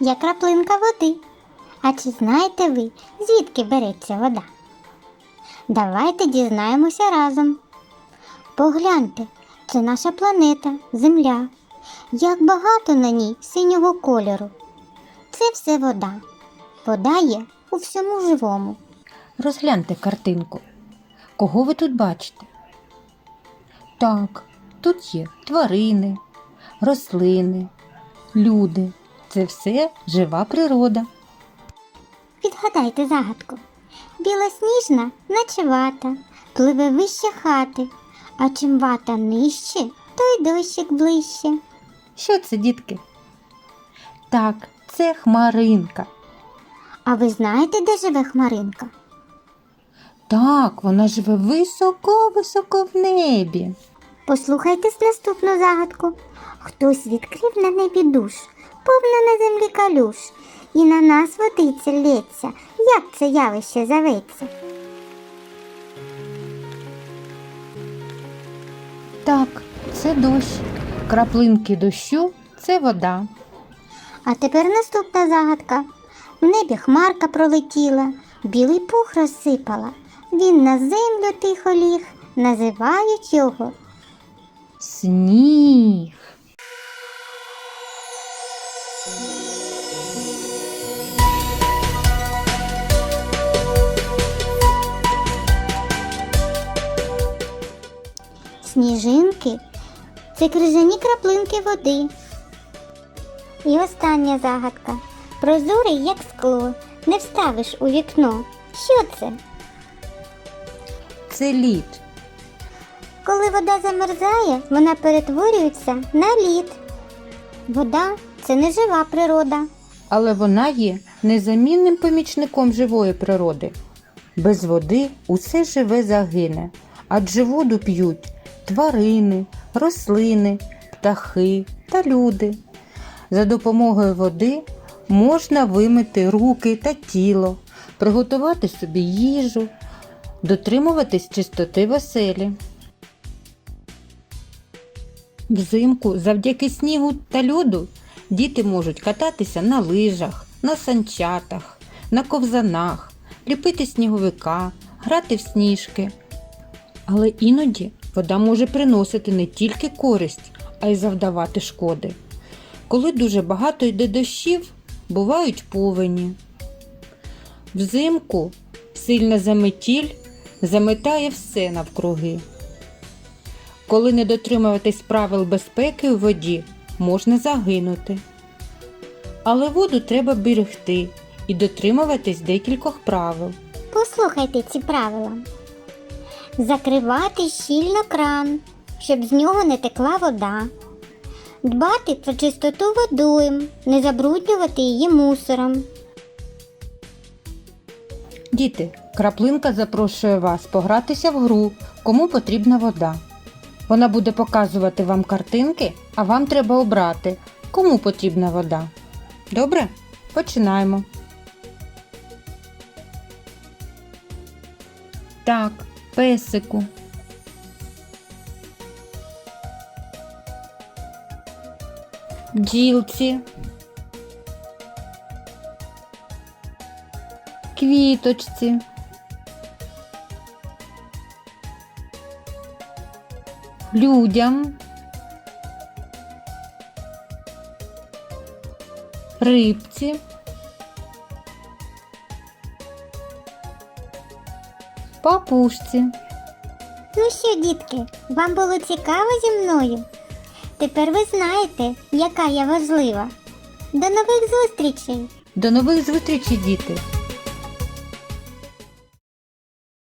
як краплинка води. А чи знаєте ви, звідки береться вода? Давайте дізнаємося разом. Погляньте, це наша планета, Земля. Як багато на ній синього кольору. Це все вода. Вода є у всьому живому. Розгляньте картинку. Кого ви тут бачите? Так, тут є тварини, рослини, люди. Це все жива природа. Відгадайте загадку. Білосніжна, наче вата, пливе вище хати, а чим вата нижче, то й дощик ближче. Що це, дітки? Так, це хмаринка. А ви знаєте, де живе хмаринка? Так, вона живе високо-високо в небі. Послухайте наступну загадку. Хтось відкрив на небі душ, повна на землі калюш, і на нас водиця лється. Як це явище зоветься? Так, це дощ. Краплинки дощу це вода. А тепер наступна загадка. В небі хмарка пролетіла, білий пух розсипала. Він на землю тихо ліг, називають його. Сніг. Сніжинки це крижані краплинки води. І остання загадка. Прозорий, як скло, не вставиш у вікно. Що це? Це лід. Коли вода замерзає, вона перетворюється на лід. Вода це не жива природа. але вона є незамінним помічником живої природи. Без води усе живе загине, адже воду п'ють тварини, рослини, птахи та люди. За допомогою води можна вимити руки та тіло, приготувати собі їжу, дотримуватись чистоти в оселі. Взимку завдяки снігу та льоду діти можуть кататися на лижах, на санчатах, на ковзанах, ліпити сніговика, грати в сніжки. Але іноді вода може приносити не тільки користь, а й завдавати шкоди. Коли дуже багато йде дощів, бувають повені. Взимку сильна заметіль заметає все навкруги. Коли не дотримуватись правил безпеки у воді, можна загинути. Але воду треба берегти і дотримуватись декількох правил. Послухайте ці правила. Закривати щільно кран, щоб з нього не текла вода. Дбати про чистоту водойм, не забруднювати її мусором. Діти, краплинка запрошує вас погратися в гру, кому потрібна вода. Вона буде показувати вам картинки, а вам треба обрати, кому потрібна вода. Добре? Починаємо. Так, песику. Ділці. Квіточці. Людям. Рибці. Папушці. Ну що, дітки, вам було цікаво зі мною? Тепер ви знаєте, яка я важлива. До нових зустрічей! До нових зустрічей, діти!